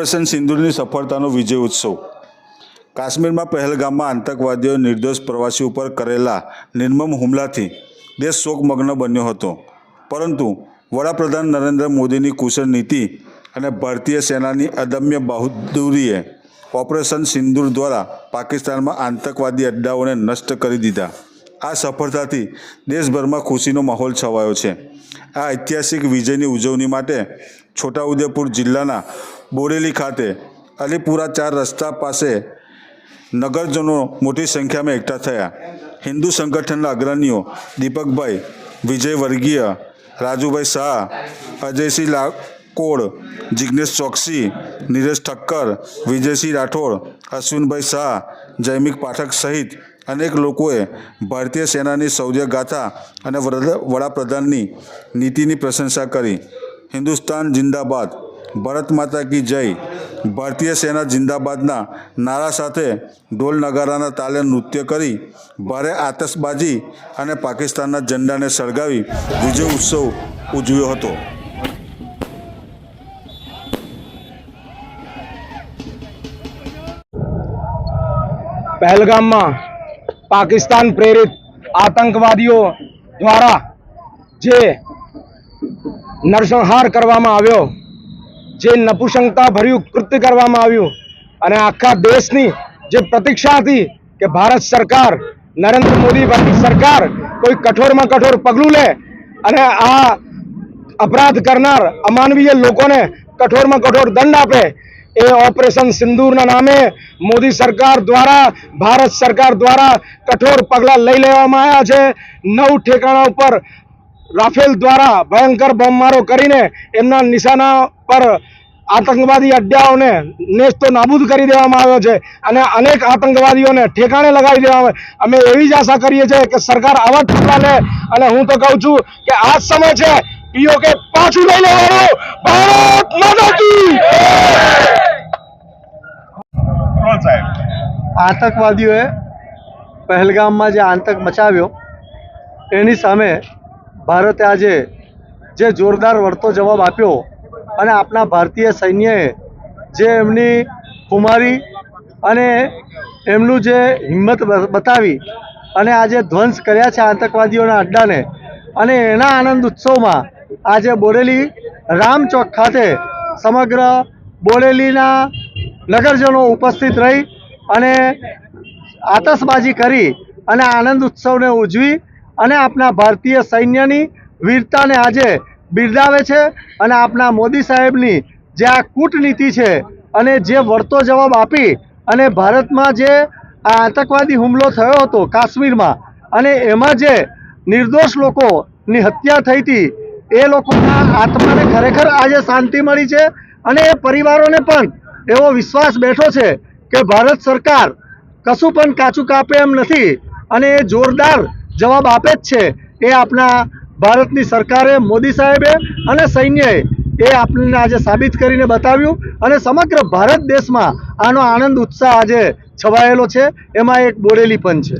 Operation સિંદૂરની સફળતાનો વિજય ઉત્સવ. કાશ્મીરમાં પહેલગામમાં આતંકવાદીઓ નિર્દોષ પ્રવાસી ઉપર કરેલા નિર્મમ હુમલાથી દેશ શોકમગ્ન બન્યો હતો. પરંતુ વડાપ્રધાન નરેન્દ્ર મોદીની કુશળ નીતિ અને ભારતીય સેનાની અદમ્ય બહાદુરીએ ઓપરેશન સિંદૂર દ્વારા પાકિસ્તાનમાં આતંકવાદી અડ્ડાઓને નષ્ટ કરી દીધા. આ સફળતાથી દેશભરમાં ખુશીનો માહોલ છવાયો છે. આ ઐતિહાસિક વિજયની ઉજવણી માટે છોટાઉદેપુર જિલ્લાના બોરેલી ખાતે અલીપુરા ચાર રસ્તા પાસે નગરજનો મોટી સંખ્યામાં એકઠા થયા હિન્દુ સંગઠનના અગ્રણીઓ દીપકભાઈ વિજય વર્ગીય રાજુભાઈ શાહ અજયસિંહ લાકોડ જિગ્નેશ ચોકસી નીરજ ઠક્કર વિજયસિંહ રાઠોડ અશ્વિનભાઈ શાહ જયમિક પાઠક સહિત અનેક લોકોએ ભારતીય સેનાની શૌર્ય ગાથા અને વડા- વડાપ્રધાનની નીતિની પ્રશંસા કરી હિન્દુસ્તાન જિંદાબાદ ભારત માતા કી જય. ભારતીય સેના જિંદાબાદના નારા સાથે ઢોલ નગારાના તાલે નૃત્ય કરી ભારે આતશબાજી અને પાકિસ્તાનના ઝંડાને સળગાવી વિજય ઉત્સવ ઉજવ્યો હતો. પહેલગામમાં પાકિસ્તાન પ્રેરિત આતંકવાદીઓ દ્વારા જે નરસંહાર કરવામાં આવ્યો જે નપુસંગતા ભર્યું કૃત્ય કરવામાં આવ્યું અને આખા દેશની જે પ્રતીક્ષા હતી કે ભારત સરકાર, નરેન્દ્ર મોદી ભારત સરકાર કોઈ કઠોરમાં કઠોર પગલું લે અને આ અપરાધ કરનાર અમાનવીય લોકોને કઠોરમાં કઠોર દંડ આપે, એ ઓપરેશન સિંદૂરના નામે મોદી સરકાર દ્વારા, ભારત સરકાર દ્વારા કઠોર પગલાં લઈ લેવામાં આવ્યા છે. નવ ઠેકાણા ઉપર રાફેલ દ્વારા ભયંકર બોમ્બમારો કરીને એમના નિશાના પર આતંકવાદી અડ્ડાઓને નેસ્તો નાબૂદ કરી દેવામાં આવ્યો છે અને અનેક આતંકવાદીઓને ઠેકાણે લગાવી દેવામાં આવે. અમે એવી જ આશા કરીએ છીએ કે સરકાર આવા પગલાં લે અને હું તો કહું છું કે આ જ સમય છે પીઓકે પાછું લઈ લેવાનું. ભારત માતા કી આતંકવાદીઓએ પહેલગામમાં જે આતંક મચાવ્યો એની સામે ભારતે આજે જે જોરદાર વળતો જવાબ આપ્યો અને આપણા ભારતીય સૈન્યએ જે એમની કુમારી અને એમનું જે હિંમત બતાવી અને આજે ધ્વંસ કર્યા છે આતંકવાદીઓના અડ્ડાને અને એના આનંદ ઉત્સવમાં આજે બોડેલી રામચોક ખાતે સમગ્ર બોડેલીના નગરજનો ઉપસ્થિત રહી અને આતશબાજી કરી અને આનંદ ઉત્સવને ઉજવી અને આપણા ભારતીય સૈન્યની વીરતાને આજે બિરદાવે છે અને આપણા મોદી સાહેબની જે આ કૂટનીતિ છે અને જે વળતો જવાબ આપી અને ભારતમાં જે આ આતંકવાદી હુમલો થયો હતો કાશ્મીરમાં અને એમાં જે નિર્દોષ લોકોની હત્યા થઈ હતી, એ લોકોના આત્માને ખરેખર આજે શાંતિ મળી છે અને એ પરિવારોને પણ એવો વિશ્વાસ બેઠો છે કે ભારત સરકાર કશું પણ કાચું કાપે એમ નથી અને એ જોરદાર જવાબ આપે જ છે એ આપણા ભારતની સરકારે મોદી સાહેબે અને સૈન્યએ એ આપણને આજે સાબિત કરીને બતાવ્યું અને સમગ્ર ભારત દેશમાં આનો આનંદ ઉત્સાહ આજે છવાયેલો છે. એમાં એક બોરેલી પણ છે.